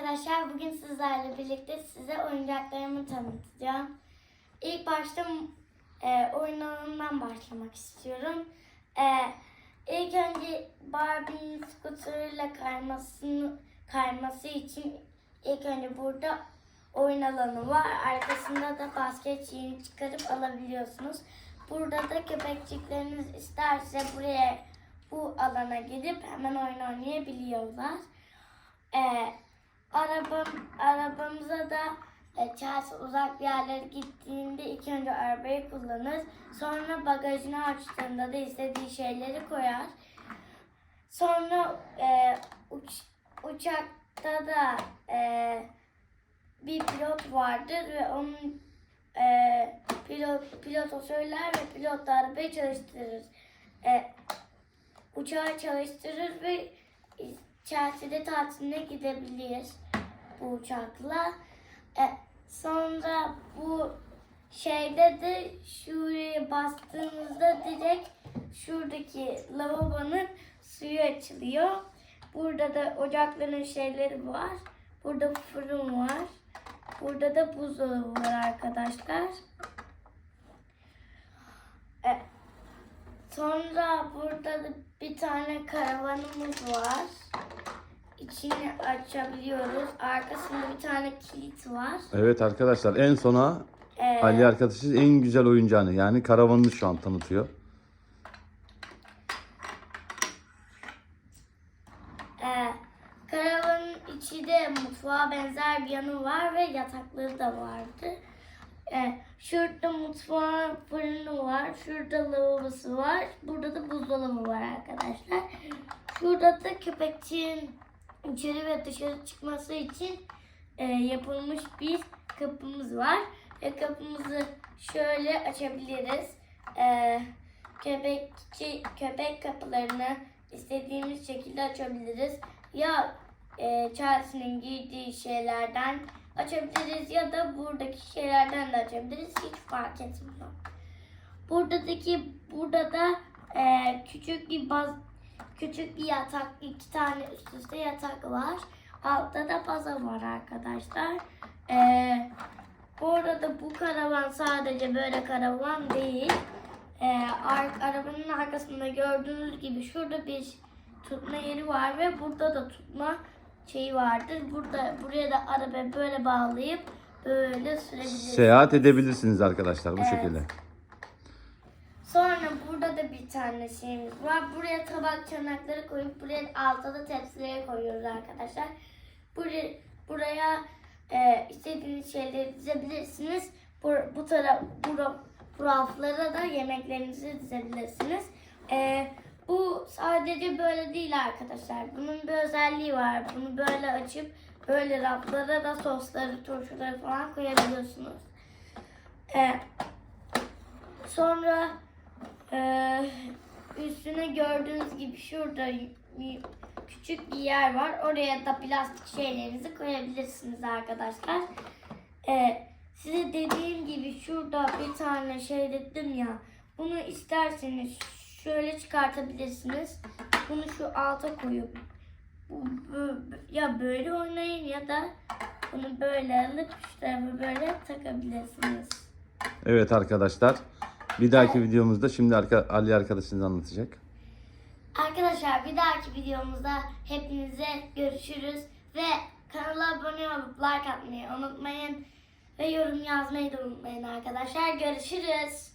arkadaşlar. Bugün sizlerle birlikte size oyuncaklarımı tanıtacağım. İlk başta e, oyun alanından başlamak istiyorum. E, ilk önce Barbie'nin skuterıyla kaymasını, kayması için ilk önce burada oyun alanı var. Arkasında da basket şeyini çıkarıp alabiliyorsunuz. Burada da köpekçikleriniz isterse buraya bu alana gidip hemen oyun oynayabiliyorlar. Ee, arabam, arabamıza da e, Chelsea uzak yerlere gittiğinde ilk önce arabayı kullanır. Sonra bagajını açtığında da istediği şeyleri koyar. Sonra e, uç, uçakta da e, bir pilot vardır ve onun e, pilot pilota söyler ve pilot da arabayı çalıştırır. E, uçağı çalıştırır ve Chelsea'de tatiline gidebilir bu uçakla. E, sonra bu şeyde de şuraya bastığınızda direkt şuradaki lavabonun suyu açılıyor. Burada da ocakların şeyleri var. Burada fırın var. Burada da buzdolabı var arkadaşlar. E, Sonra burada da bir tane karavanımız var. İçini açabiliyoruz. Arkasında bir tane kilit var. Evet arkadaşlar en sona Ee, Ali arkadaşımız en güzel oyuncağını yani karavanını şu an tanıtıyor. e, karavanın içi de mutfağa benzer bir yanı var ve yatakları da vardı. E, şurada mutfağın fırını var. Şurada lavabosu var. Burada da buzdolabı var arkadaşlar. Şurada da köpekçiğin içeri ve dışarı çıkması için e, yapılmış bir kapımız var. Ve kapımızı şöyle açabiliriz. E, köpekçi köpek kapılarını istediğimiz şekilde açabiliriz. Ya e, Chelsea'nin giydiği şeylerden açabiliriz ya da buradaki şeylerden de açabiliriz. Hiç fark etmiyor. Buradaki burada da e, küçük bir baz küçük bir yatak, iki tane üst üste yatak var. Altta da baza var arkadaşlar. E, bu arada bu karavan sadece böyle karavan değil. E, ar- arabanın arkasında gördüğünüz gibi şurada bir tutma yeri var ve burada da tutma şeyi vardır. Burada buraya da araba böyle bağlayıp böyle sürebilirsiniz. Seyahat edebilirsiniz arkadaşlar bu Evet. şekilde. Sonra burada da bir tane şeyimiz var. Buraya tabak çanakları koyup buraya altta da tepsileri koyuyoruz arkadaşlar. Buraya, buraya e, istediğiniz şeyleri dizebilirsiniz. Bu, bu taraf bu, bu raflara da yemeklerinizi dizebilirsiniz. E, bu sadece böyle değil arkadaşlar. Bunun bir özelliği var. Bunu böyle açıp böyle raflara da sosları, turşuları falan koyabiliyorsunuz. E, Sonra eee, üstüne gördüğünüz gibi şurada küçük bir yer var. Oraya da plastik şeylerinizi koyabilirsiniz arkadaşlar. Eee, size dediğim gibi şurada bir tane şey dedim ya. Bunu isterseniz şöyle çıkartabilirsiniz. Bunu şu alta koyup ya böyle oynayın ya da bunu böyle alıp şu böyle takabilirsiniz. Evet arkadaşlar. Bir dahaki videomuzda şimdi arka, Ali arkadaşınız anlatacak. Arkadaşlar bir dahaki videomuzda hepinize görüşürüz ve kanala abone olup like atmayı unutmayın ve yorum yazmayı da unutmayın arkadaşlar. Görüşürüz.